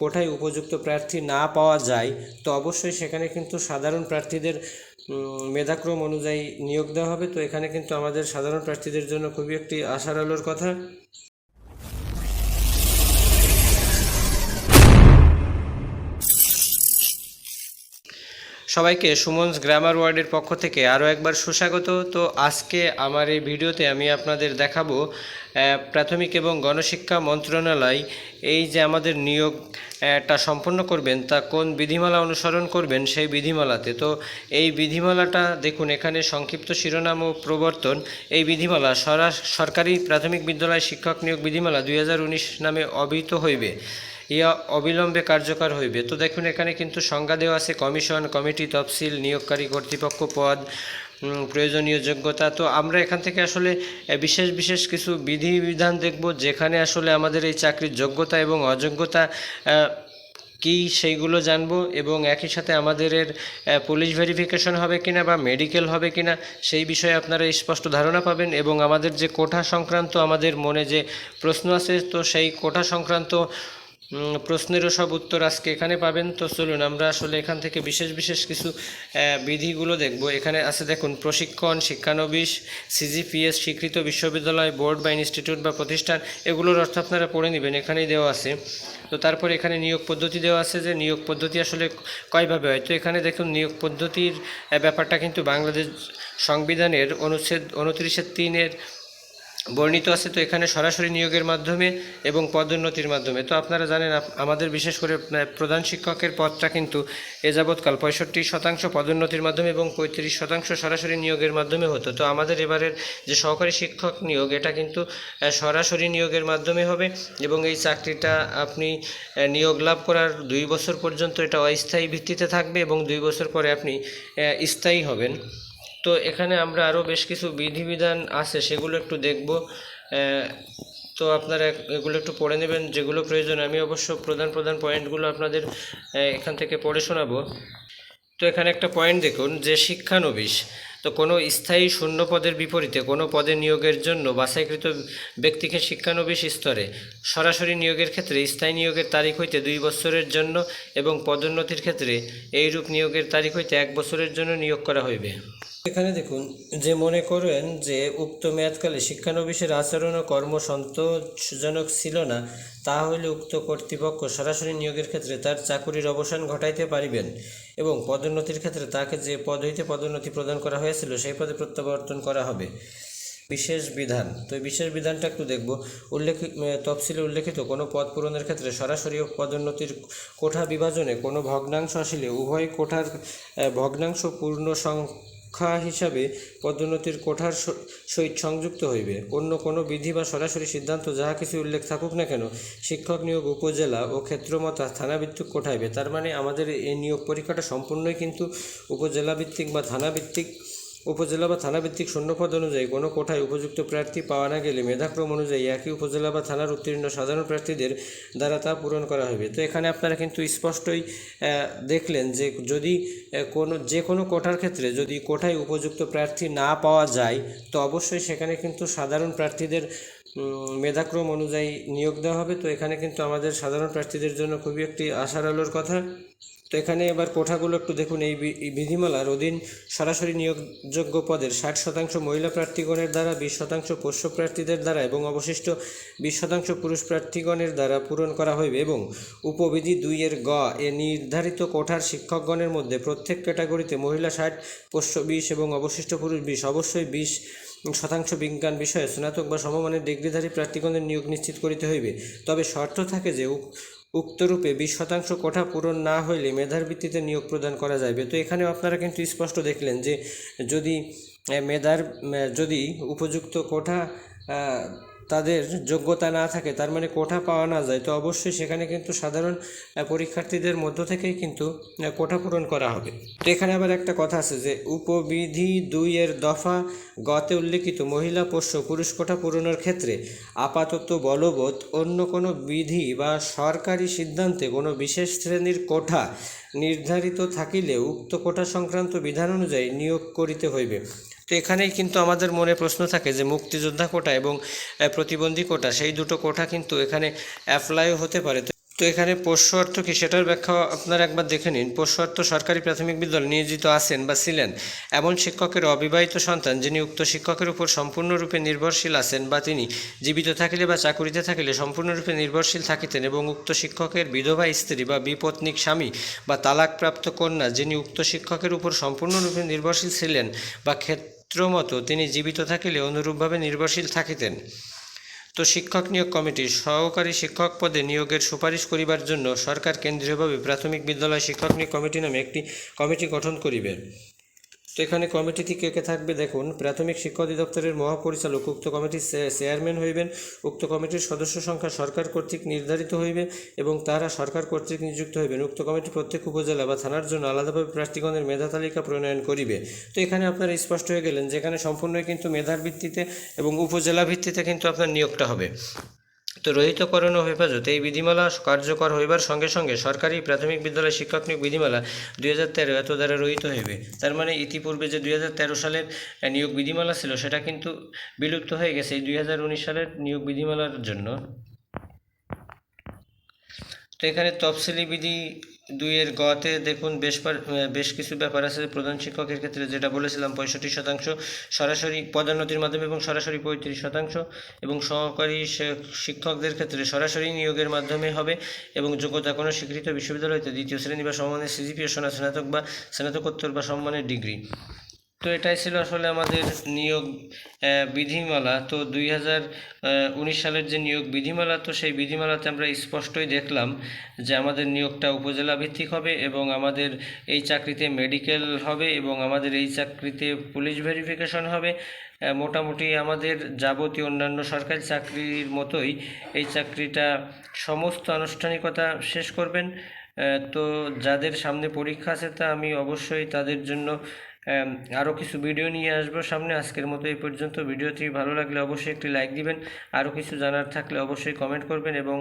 কোঠায় উপযুক্ত প্রার্থী না পাওয়া যায়, তো অবশ্যই সেখানে কিন্তু সাধারণ প্রার্থীদের মেধাক্রম অনুযায়ী নিয়োগ দেওয়া হবে। তো এখানে কিন্তু আমাদের সাধারণ প্রার্থীদের জন্য খুবই একটি আশার আলোর কথা। সবাইকে সুমনস গ্রামার ওয়ার্ডের পক্ষ থেকে আরও একবার সুস্বাগত। তো আজকে আমার এই ভিডিওতে আমি আপনাদের দেখাবো প্রাথমিক এবং গণশিক্ষা মন্ত্রণালয় এই যে আমাদের নিয়োগ নিয়োগটা সম্পন্ন করবেন, তা কোন বিধিমালা অনুসরণ করবেন সেই বিধিমালাতে? তো এই বিধিমালাটা দেখুন, এখানে সংক্ষিপ্ত শিরোনাম ও প্রবর্তন। এই বিধিমালা সরা, সরকারি প্রাথমিক বিদ্যালয় শিক্ষক নিয়োগ বিধিমালা দুই হাজার উনিশ নামে অভিহিত হইবে। ইয়া অবিলম্বে কার্যকর হইবে। তো দেখুন, এখানে কিন্তু সংজ্ঞা দেওয়া আছে, কমিশন, কমিটি তফসিল, নিয়োগকারী কর্তৃপক্ষ পদ প্রয়োজনীয় যোগ্যতা। তো আমরা এখান থেকে আসলে বিশেষ বিশেষ কিছু বিধিবিধান দেখব যেখানে আসলে আমাদের এই চাকরির যোগ্যতা এবং অযোগ্যতা কি সেইগুলো জানব এবং একই সাথে আমাদের এর পুলিশ ভেরিফিকেশন হবে কিনা বা মেডিকেল হবে কিনা সেই বিষয়ে আপনারা স্পষ্ট ধারণা পাবেন এবং আমাদের যে কোঠা সংক্রান্ত আমাদের মনে যে প্রশ্ন আছে, তো সেই কোঠা সংক্রান্ত প্রশ্নেরও সব উত্তর আজকে এখানে পাবেন। তো চলুন, আমরা আসলে এখান থেকে বিশেষ বিশেষ কিছু বিধিগুলো দেখব। এখানে আছে দেখুন, প্রশিক্ষণ, শিক্ষানবিশ, সিজিপিএস, স্বীকৃত বিশ্ববিদ্যালয়, বোর্ড বা ইনস্টিটিউট বা প্রতিষ্ঠান, এগুলোর অর্থ আপনারা পড়ে নেবেন, এখানেই দেওয়া আছে। তো তারপরে এখানে নিয়োগ পদ্ধতি দেওয়া আছে যে নিয়োগ পদ্ধতি আসলে কয়ভাবে হয়? তো এখানে দেখুন, নিয়োগ পদ্ধতির ব্যাপারটা কিন্তু বাংলাদেশ সংবিধানের অনুচ্ছেদ, উনত্রিশের তিনের বর্ণিত আছে তো এখানে সরাসরি নিয়োগের মাধ্যমে এবং পদোন্নতির মাধ্যমে। তো আপনারা জানেন আমাদের বিশেষ করে প্রধান শিক্ষকের পদটা কিন্তু এ যাবৎকাল পঁয়ষট্টি শতাংশ পদোন্নতির মাধ্যমে এবং পঁয়ত্রিশ শতাংশ সরাসরি নিয়োগের মাধ্যমে হতো। তো আমাদের এবারের যে সহকারী শিক্ষক নিয়োগ, এটা কিন্তু সরাসরি নিয়োগের মাধ্যমে হবে এবং এই চাকরিটা আপনি নিয়োগ লাভ করার দুই বছর পর্যন্ত এটা অস্থায়ী ভিত্তিতে থাকবে এবং দুই বছর পরে আপনি স্থায়ী হবেন। তো এখানে আমরা আরও বেশ কিছু বিধিবিধান আছে, সেগুলো একটু দেখব। তো আপনারা এগুলো একটু পড়ে নেবেন, যেগুলো প্রয়োজন। আমি অবশ্য প্রধান প্রধান পয়েন্টগুলো আপনাদের এখান থেকে পড়ে শোনাবো। তো এখানে একটা পয়েন্ট দেখুন, যে শিক্ষানবিশ তো কোনো স্থায়ী শূন্য পদের বিপরীতে কোনো পদে নিয়োগের জন্য বাছাইকৃত ব্যক্তিকে শিক্ষানবিশ স্তরে সরাসরি নিয়োগের ক্ষেত্রে স্থায়ী নিয়োগের তারিখ হইতে দুই বছরের জন্য এবং পদোন্নতির ক্ষেত্রে এইরূপ নিয়োগের তারিখ হইতে এক বছরের জন্য নিয়োগ করা হইবে। এখানে দেখুন, যে মনে করেন যে উক্ত মেয়াদকালে শিক্ষানবিশের আচরণ ও কর্ম সন্তোষজনক ছিল না তাহলে উক্ত কর্তৃপক্ষ সরাসরি নিয়োগের ক্ষেত্রে তার চাকুরির অবসান ঘটাইতে পারিবেন এবং পদোন্নতির ক্ষেত্রে তাকে যে পদ হইতে পদোন্নতি প্রদান করা হয়েছিল, সেই পদে প্রত্যাবর্তন করা হবে। বিশেষ বিধান, তো এই বিশেষ বিধানটা একটু দেখব। উল্লেখিত তফসিলে উল্লেখিত কোনো পদ পূরণের ক্ষেত্রে সরাসরি পদোন্নতির কোঠা বিভাজনে কোনো ভগ্নাংশ আসিলে উভয় কোঠার ভগ্নাংশ পূর্ণ সংখ্যা হিসাবে পদোন্নতির কোঠার সহিত সংযুক্ত হইবে। অন্য কোনো বিধি বা সরাসরি সিদ্ধান্ত যাহা কিছু উল্লেখ থাকুক না কেন, শিক্ষক নিয়োগ উপজেলা ও ক্ষেত্রমতা থানাভিত্তিক কোঠাইবে। তার মানে আমাদের এই নিয়োগ পরীক্ষাটা সম্পূর্ণই কিন্তু উপজেলাভিত্তিক বা থানাভিত্তিক উপজেলা বা থানাভিত্তিক শূন্যপদ অনুযায়ী কোনো কোঠায় উপযুক্ত প্রার্থী পাওয়া না গেলে মেধাক্রম অনুযায়ী একই উপজেলা বা থানার উত্তীর্ণ সাধারণ প্রার্থীদের দ্বারা তা পূরণ করা হবে। তো এখানে আপনারা কিন্তু স্পষ্টই দেখলেন যে যদি কোনো, যে কোনো কোঠার ক্ষেত্রে যদি কোঠায় উপযুক্ত প্রার্থী না পাওয়া যায়, তো অবশ্যই সেখানে কিন্তু সাধারণ প্রার্থীদের মেধাক্রম অনুযায়ী নিয়োগ দেওয়া হবে। তো এখানে কিন্তু আমাদের সাধারণ প্রার্থীদের জন্য খুবই একটি আশার আলোর কথা। তো এখানে এবার কোঠাগুলো একটু দেখুন, এই বিধিমালার অধীন সরাসরি নিয়োগযোগ্য পদের ষাট শতাংশ মহিলা প্রার্থীগণের দ্বারা, বিশ শতাংশ পোষ্য প্রার্থীদের দ্বারা এবং অবশিষ্ট বিশ শতাংশ পুরুষ প্রার্থীগণের দ্বারা পূরণ করা হইবে এবং উপবিধি দুইয়ের গ, এ নির্ধারিত কোঠার শিক্ষকগণের মধ্যে প্রত্যেক ক্যাটাগরিতে মহিলা ষাট, পোষ্য বিশ এবং অবশিষ্ট পুরুষ বিশ। অবশ্যই বিশ শতাংশ বিজ্ঞান বিষয়ে স্নাতক বা সমমানের ডিগ্রিধারী প্রার্থীগণের নিয়োগ নিশ্চিত করিতে হইবে। তবে শর্ত থাকে যে উক্তরূপে বিশ শতাংশ কোঠা পূরণ না হইলে মেধার ভিত্তিতে নিয়োগ প্রদান করা যাবে তো এখানেও আপনারা কিন্তু স্পষ্ট দেখলেন যে যদি মেধার যদি উপযুক্ত কোঠা তাদের যোগ্যতা না থাকে, তার মানে কোঠা পাওয়া না যায়, তো অবশ্যই সেখানে কিন্তু সাধারণ পরীক্ষার্থীদের মধ্য থেকেই কিন্তু কোঠা পূরণ করা হবে। তো এখানে আবার একটা কথা আছে যে, উপবিধি দুই এর দফা গতে উল্লেখিত মহিলা, পোষ্য, পুরুষ কোঠা পূরণের ক্ষেত্রে আপাতত বলবৎ অন্য কোনো বিধি বা সরকারি সিদ্ধান্তে কোনো বিশেষ শ্রেণির কোঠা নির্ধারিত থাকিলে উক্ত কোটা সংক্রান্ত বিধান অনুযায়ী নিয়োগ করিতে হইবে। তো এখানেই কিন্তু আমাদের মনে প্রশ্ন থাকে যে মুক্তিযোদ্ধা কোটা এবং প্রতিবন্ধী কোটা, সেই দুটো কোটা কিন্তু এখানে অ্যাপ্লাইও হতে পারে। তো এখানে পোষ্য অর্থ কি সেটার ব্যাখ্যা আপনারা একবার দেখে নিন। পোষ্য অর্থ সরকারি প্রাথমিক বিদ্যালয়ে নিয়োজিত আছেন বা ছিলেন। এমন শিক্ষকের অবিবাহিত সন্তান যিনি উক্ত শিক্ষকের উপর সম্পূর্ণরূপে নির্ভরশীল আছেন বা তিনি জীবিত থাকিলে বা চাকুরিতে থাকিলে সম্পূর্ণরূপে নির্ভরশীল থাকিতেন এবং উক্ত শিক্ষকের বিধবা, স্ত্রী বা বিপত্নিক স্বামী বা তালাকপ্রাপ্ত কন্যা যিনি উক্ত শিক্ষকের উপর সম্পূর্ণরূপে নির্ভরশীল ছিলেন বা ক্ষেত্রমতো তিনি জীবিত থাকিলে অনুরূপভাবে নির্ভরশীল থাকিতেন। তো শিক্ষক নিয়োগ কমিটি সহকারী শিক্ষক পদে নিয়োগের সুপারিশ করিবার জন্য সরকার কেন্দ্রীয়ভাবে প্রাথমিক বিদ্যালয় শিক্ষক নিয়োগ কমিটি নামে একটি কমিটি গঠন করিবে। তো এখানে কমিটিটি কে কে থাকবে? দেখুন, প্রাথমিক শিক্ষা অধিদপ্তরের মহাপরিচালক, উক্ত কমিটির চেয়ারম্যান হইবেন, উক্ত কমিটির সদস্য সংখ্যা সরকার কর্তৃক নির্ধারিত হইবে এবং তারা সরকার কর্তৃক নিযুক্ত হইবেন। উক্ত কমিটি প্রত্যেক উপজেলা বা থানার জন্য আলাদাভাবে প্রার্থীগণের মেধা তালিকা প্রণয়ন করিবে। তো এখানে আপনারা স্পষ্ট হয়ে গেলেন যেখানে সম্পূর্ণই কিন্তু মেধার ভিত্তিতে এবং উপজেলা ভিত্তিতে কিন্তু আপনার নিয়োগটা হবে। রহিতকরণ ও হেফাজত এই বিধিমালা কার্যকর হইবার সঙ্গে সঙ্গে সরকারি প্রাথমিক বিদ্যালয় শিক্ষক নিয়োগ বিধিমালা দুই হাজার তেরো এত দ্বারা রহিত হইবে। তার মানে ইতিপূর্বে যে দুই হাজার তেরো সালের নিয়োগ বিধিমালা ছিল, সেটা কিন্তু বিলুপ্ত হয়ে গেছে এই দুই হাজার উনিশ সালের নিয়োগ বিধিমালার জন্য। তো এখানে তফসিলি বিধি দুইয়ের গতে দেখুন বেশ বেশ কিছু ব্যাপার আছে। প্রধান শিক্ষকের ক্ষেত্রে যেটা বলেছিলাম, পঁয়ষট্টি শতাংশ সরাসরি পদোন্নতির মাধ্যমে এবং সরাসরি পঁয়ত্রিশ শতাংশ এবং সহকারী শিক্ষকদের ক্ষেত্রে সরাসরি নিয়োগের মাধ্যমে হবে এবং যোগ্যতা কোনো স্বীকৃত বিশ্ববিদ্যালয়তে দ্বিতীয় শ্রেণি বা সম্মানের সিজিপিএ সোনা স্নাতক বা স্নাতকোত্তর বা সম্মানের ডিগ্রি। তো এটাই ছিল আসলে আমাদের নিয়োগ বিধিমালা। তো দুই হাজার উনিশ সালের যে নিয়োগ বিধিমালা, তো সেই বিধিমালাতে আমরা স্পষ্টই দেখলাম যে আমাদের নিয়োগটা উপজেলা ভিত্তিক হবে এবং আমাদের এই চাকরিতে মেডিকেল হবে এবং আমাদের এই চাকরিতে পুলিশ ভেরিফিকেশন হবে। মোটামুটি আমাদের যাবতীয় অন্যান্য সরকারি চাকরির মতোই এই চাকরিটা সমস্ত আনুষ্ঠানিকতা শেষ করবেন। তো যাদের সামনে পরীক্ষা আছে তা আমি অবশ্যই তাদের জন্য আরও কিছু ভিডিও নিয়ে আসব। সামনে আজকের মতো এই পর্যন্ত। ভিডিওটি ভালো লাগলে অবশ্যই একটি লাইক দিবেন। আরও কিছু জানার থাকলে অবশ্যই কমেন্ট করবেন এবং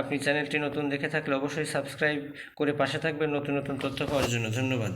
আপনি চ্যানেলটি নতুন দেখে থাকলে অবশ্যই সাবস্ক্রাইব করে পাশে থাকবেন নতুন নতুন তথ্য পাওয়ার জন্য। ধন্যবাদ।